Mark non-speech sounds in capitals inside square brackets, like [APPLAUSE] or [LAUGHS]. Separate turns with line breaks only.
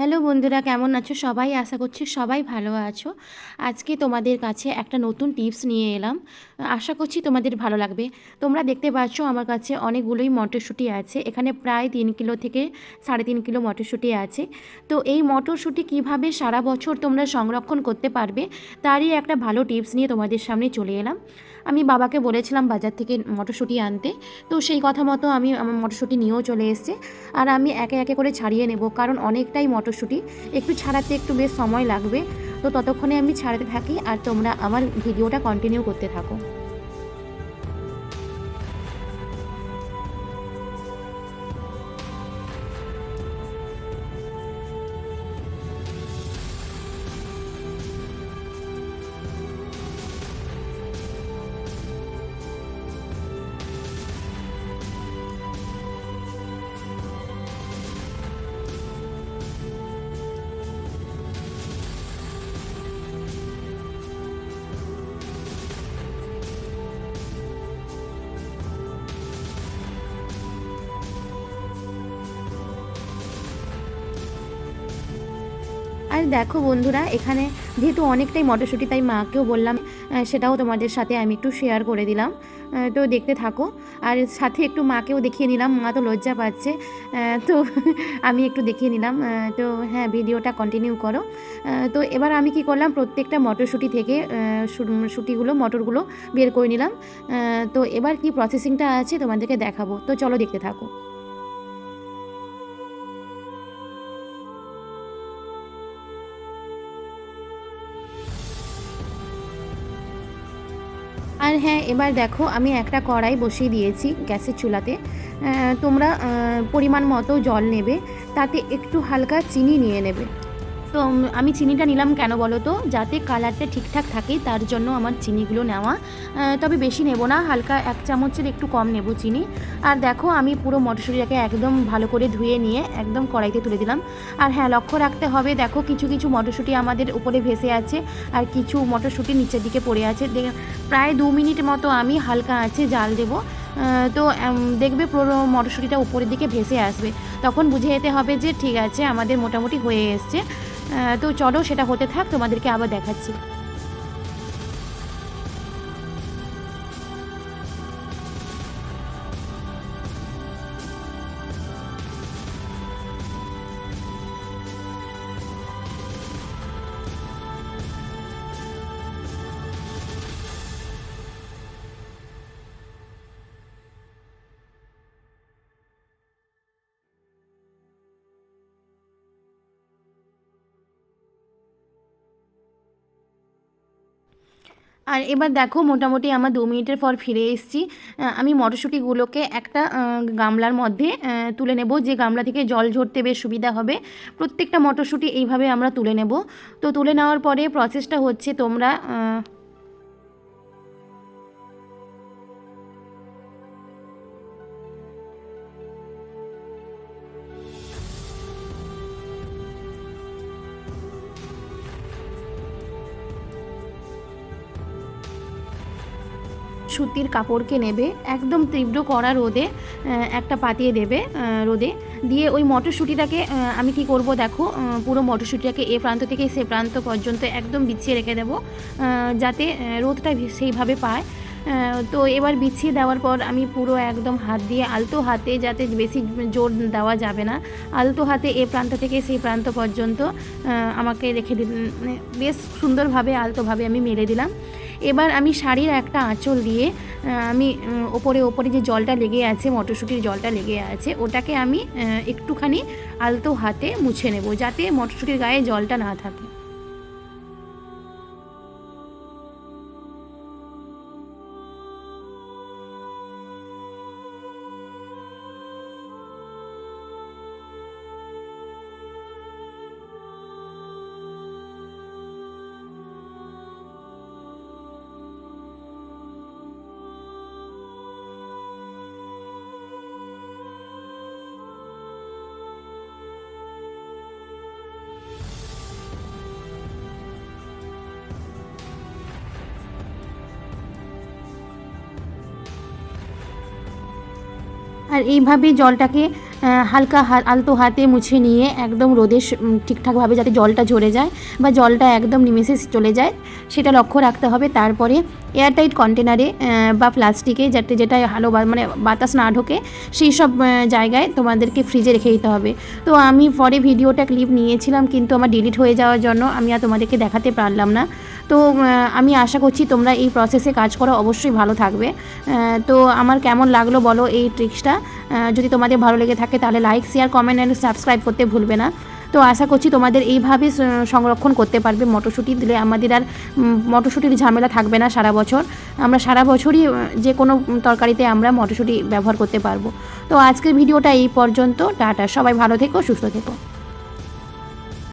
Hello বন্ধুরা, কেমন আছো সবাই? আশা করছি সবাই ভালো আছো। আজকে তোমাদের কাছে একটা নতুন টিপস নিয়ে এলাম। আশা করছি তোমাদের ভালো লাগবে। তোমরা দেখতে পাচ্ছ আমার কাছে অনেকগুলোই মটরশুঁটি আছে। এখানে প্রায় তিন কিলো থেকে সাড়ে তিন কিলো মটরশুঁটি আছে। তো এই মটরশুঁটি কীভাবে সারা বছর তোমরা সংরক্ষণ করতে পারবে, তারই একটা ভালো টিপস নিয়ে তোমাদের সামনে চলে এলাম। আমি বাবাকে বলেছিলাম বাজার থেকে মটরশুঁটি আনতে। তো সেই কথা মতো আমি আমার মটরশুঁটি নিয়েও চলে এসেছে। আর আমি একে একে করে ছাড়িয়ে নেব, কারণ অনেকটাই মটরশুঁটি। একটু ছাড়াতে একটু বেশ সময় লাগবে। তো ততক্ষণে আমি ছাড়াতে থাকি, আর তোমরা আমার ভিডিওটা কন্টিনিউ করতে থাকো। আর দেখো বন্ধুরা, এখানে যেহেতু অনেকটাই মটরশুঁটি, তাই মাকেও বললাম সেটাও তোমাদের সাথে আমি একটু শেয়ার করে দিলাম। তো দেখতে থাকো। আর সাথে একটু মাকেও দেখিয়ে নিলাম, মা তো লজ্জা পাচ্ছে। তো [LAUGHS] আমি একটু দেখিয়ে নিলাম। তো হ্যাঁ ভিডিওটা কন্টিনিউ করো। তো এবার আমি কি করলাম, প্রত্যেকটা মটরশুঁটি থেকে শুঁটিগুলো, মটরগুলো বের করে নিলাম। তো এবার কি প্রসেসিংটা আছে তোমাদেরকে দেখাবো। তো চলো দেখতে থাকো। আর হ্যাঁ এবার দেখো, আমি একটা কড়াই বসিয়ে দিয়েছি গ্যাসের চুলাতে। তোমরা পরিমাণ মতো জল নেবে, তাতে একটু হালকা চিনি নিয়ে নেবে। তো আমি চিনিটা নিলাম কেন বলো তো? যাতে কালারটা ঠিকঠাক থাকে, তার জন্য আমার চিনিগুলো নেওয়া। তবে বেশি নেব না, হালকা এক চামচের একটু কম নেব চিনি। আর দেখো, আমি পুরো মটরশুঁটিটাকে একদম ভালো করে ধুয়ে নিয়ে একদম কড়াইতে তুলে দিলাম। আর হ্যাঁ লক্ষ্য রাখতে হবে, দেখো কিছু কিছু মটরশুঁটি আমাদের উপরে ভেসে আছে, আর কিছু মটরশুঁটি নিচের দিকে পড়ে আছে। প্রায় দু মিনিট মতো আমি হালকা আছে জাল দেবো। তো দেখবে পুরো মটরশুঁটিটা উপরের দিকে ভেসে আসবে। তখন বুঝে যেতে হবে যে, ঠিক আছে, আমাদের মোটামুটি হয়ে এসছে। তো চলো সেটা হতে থাক তোমাদেরকে আবার দেখাচ্ছি। আর এবার দেখো মোটামুটি আমার দু মিনিটের পর ফিরে এসেছি। আমি মটরশুঁটিগুলোকে একটা গামলার মধ্যে তুলে নেব। যে গামলা থেকে জল ঝরতে বেশ সুবিধা হবে। প্রত্যেকটা মটরশুঁটি এইভাবে আমরা তুলে নেব। তো তুলে নেওয়ার পরে প্রসেসটা হচ্ছে তোমরা সুতির কাপড়কে নেবে, একদম তীব্র কড়া রোদে একটা পাতিয়ে দেবে রোদে। দিয়ে ওই মটরশুঁটিটাকে আমি কি করব দেখো পুরো মটরশুঁটিটাকে এ প্রান্ত থেকে সে প্রান্ত পর্যন্ত একদম বিছিয়ে রেখে দেবো যাতে রোদটা সেইভাবে পায়। তো এবার বিছিয়ে দেওয়ার পর আমি পুরো একদম হাত দিয়ে, আলতো হাতে যাতে বেশি জোর দেওয়া যাবে না, আলতো হাতে এ প্রান্ত থেকে সেই প্রান্ত পর্যন্ত আমাকে রেখে দিল মানে বেশ সুন্দরভাবে, আলতোভাবে আমি মেরে দিলাম। এবার আমি শাড়ির একটা আঁচল দিয়ে আমি ওপরে ওপরে যে জলটা লেগে আছে, মটরশুঁটির জলটা লেগে আছে, ওটাকে আমি একটুখানি আলতো হাতে মুছে নেব, যাতে মটরশুঁটির গায়ে জলটা না থাকে। আর এইভাবে জলটাকে হালকা আলতো হাতে মুছে নিয়ে একদম রোদে ঠিকঠাকভাবে যাতে জলটা ঝরে যায় বা জলটা একদম নিমেষে চলে যায়, সেটা লক্ষ্য রাখতে হবে। তারপরে এয়ারটাইট কন্টেনারে বা প্লাস্টিকে যাতে যেটা বা- মানে বাতাস না ঢোকে, সেই সব জায়গায় তোমাদেরকে ফ্রিজে রেখে দিতে হবে। তো আমি পরে ভিডিওটা ক্লিপ নিয়েছিলাম, কিন্তু আমার ডিলিট হয়ে যাওয়ার জন্য আমি আর তোমাদেরকে দেখাতে পারলাম না। তো আমি আশা করছি তোমরা এই প্রসেসে কাজ করো, অবশ্যই ভালো থাকবে। তো আমার কেমন লাগল বলো এই ট্রিক্সটা যদি তোমাদের ভালো লেগে থাকে তাহলে like share comment and subscribe করতে ভুলবে না। তো আশা করছি তোমাদের এইভাবে সংরক্ষণ করতে পারবে মটরশুঁটি। দিলে আমাদের আর মটরশুঁটির ঝামেলা থাকবে না সারা বছর। আমরা সারা বছরই যে কোনো তরকারিতে আমরা মটরশুঁটি ব্যবহার করতে পারব। তো আজকের ভিডিওটা এই পর্যন্ত। টাটা, সবাই ভালো থেকো, সুস্থ থেকো।